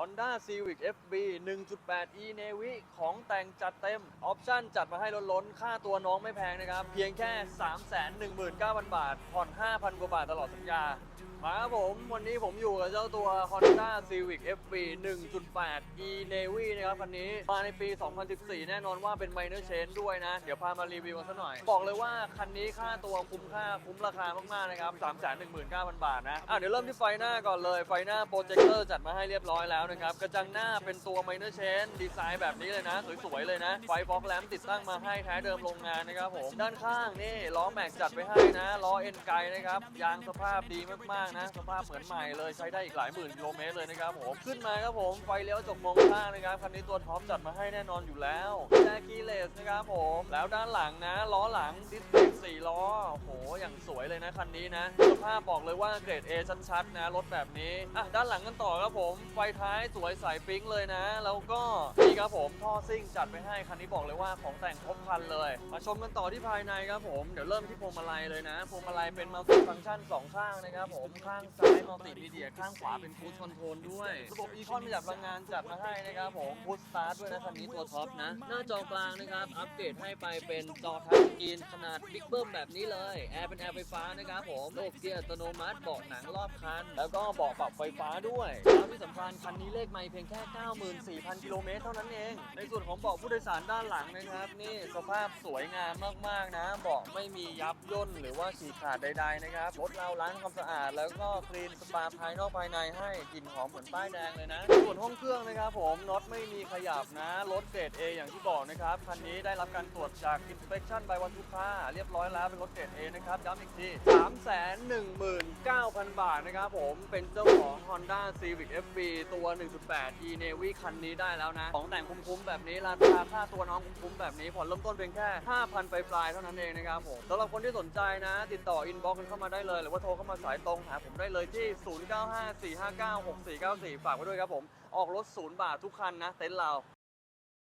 Honda Civic FB 1.8 e Navy ของแต่งจัดเต็ม ออปชั่นจัดมาให้ล้นๆ ค่าตัวน้องไม่แพงนะครับ เพียงแค่ 319,000 บาท ผ่อน 5,000 กว่าบาทตลอดสัญญามาครับผม วันนี้ผมอยู่กับเจ้าตัว Honda Civic FB 1.8 e Navy นะครับคันนี้ มาในปี 2014 แน่นอนว่าเป็น minor change ด้วยนะ เดี๋ยวพามารีวิวกันสักหน่อย บอกเลยว่า คันนี้ค่าตัวคุ้มค่าคุ้มราคามาก ๆ นะครับ 319,000 บาทนะ อะเดี๋ยวเริ่มที่ไฟหน้าก่อนเลย ไฟหน้าโปรเจคเตอร์จัดมาให้เรียบร้อยแล้วนะครับ กระจังหน้าเป็นตัว minor change ดีไซน์แบบนี้เลยนะ สวยๆเลยนะ ไฟฟอกแลมติดตั้งมาให้แท้เดิมโรงงานนะครับผม ด้านข้างนี่ล้อแม็กจัดไปให้นะ ล้อเอ็นไกนะครับ ยางสภาพดีมากๆนะ สภาพเหมือนใหม่เลยใช้ได้อีกหลายหมื่นกิโลเมตรเลยนะครับผม ขึ้นมาครับผม ไฟเลี้ยวจกมองข้างนะครับ คันนี้ตัวท็อปจัดมาให้แน่นอนอยู่แล้วแจ็คีเลสนะครับผม แล้วด้านหลังนะ ล้อหลังดิสเบรกสี่ล้อ โอ้โห อย่างสวยเลยนะคันนี้นะสภาพบอกเลยว่าเกรด A ชัดๆนะรถแบบนี้อะด้านหลังกันต่อครับผมไฟท้ายสวยใสปิ๊งเลยนะ แล้วก็นี่ครับผมท่อซิ่งจัดไปให้คันนี้บอกเลยว่าของแต่งครบคันเลย มาชมกันต่อที่ภายในครับผมเดี๋ยวเริ่มที่พวงมาลัยเลยนะพวงมาลัยเป็นมัลติฟังก์ชันสองข้างนะครับผมข้างซ้ายมัลติมีเดียข้างขวาเป็นฟูดคอนโทรลด้วยระบบอีคอนประหยัดพลังงานจัดมาให้นะครับผมฟูดสตาร์ทด้วยนะคันนี้ตัวท็อปนะ หน้าจอกลางนะครับอัปเกรดให้ไปเป็นจอทัชสกรีนขนาดบิ๊กเบิ้มแบบนี้เลยแอร์เป็นแอร์ไฟฟ้านะครับผมระบบเกียร์อัตโนมัติเบาะหนังรอบคัน แล้วก็เบาะปรับไฟฟ้าด้วยแล้วที่สำคัญคันนี้เลขไม่เพียงแค่ 94,000 กิโลเมตรเท่านั้นเอง ในส่วนของเบาะผู้โดยสารด้านหลังนะครับ นี่สภาพสวยงามมากๆนะ เบาะไม่มียับย่นหรือว่าฉีกขาดใดๆนะครับรถเราล้างความสะอาด แล้วก็คลีนสปาภายนอกภายในให้กลิ่นหอมเหมือนป้ายแดงเลยนะส่วนห้องเครื่องนะครับผมน็อตไม่มีขยับนะรถเกรด A อย่างที่บอกนะครับคันนี้ได้รับการตรวจจาก Inspection by วันทุกค่าเรียบร้อยแล้วเป็นรถเกรด A นะครับย้ำอีกที319,000 บาทนะครับผมเป็นเจ้าของ Honda Civic FB ตัว 1.8 e Navy คันนี้ได้แล้วนะ ของแต่งคุ้มๆแบบนี้ ราคาค่าตัวน้องคุ้มๆแบบนี้ผ่อนเริ่มต้นเพียงแค่ 5,000 ไปปลายเท่านั้นเองนะครับผมสำหรับคนที่สนใจนะ ติดต่ออินบ็อกซ์เข้ามาได้เลย หรือว่าโทรเข้ามาสายตรงหาผมได้เลยที่ 0954596494 ฝากไว้ด้วยครับผมออกรถศูนย์บาททุกคันนะเต็นท์เรา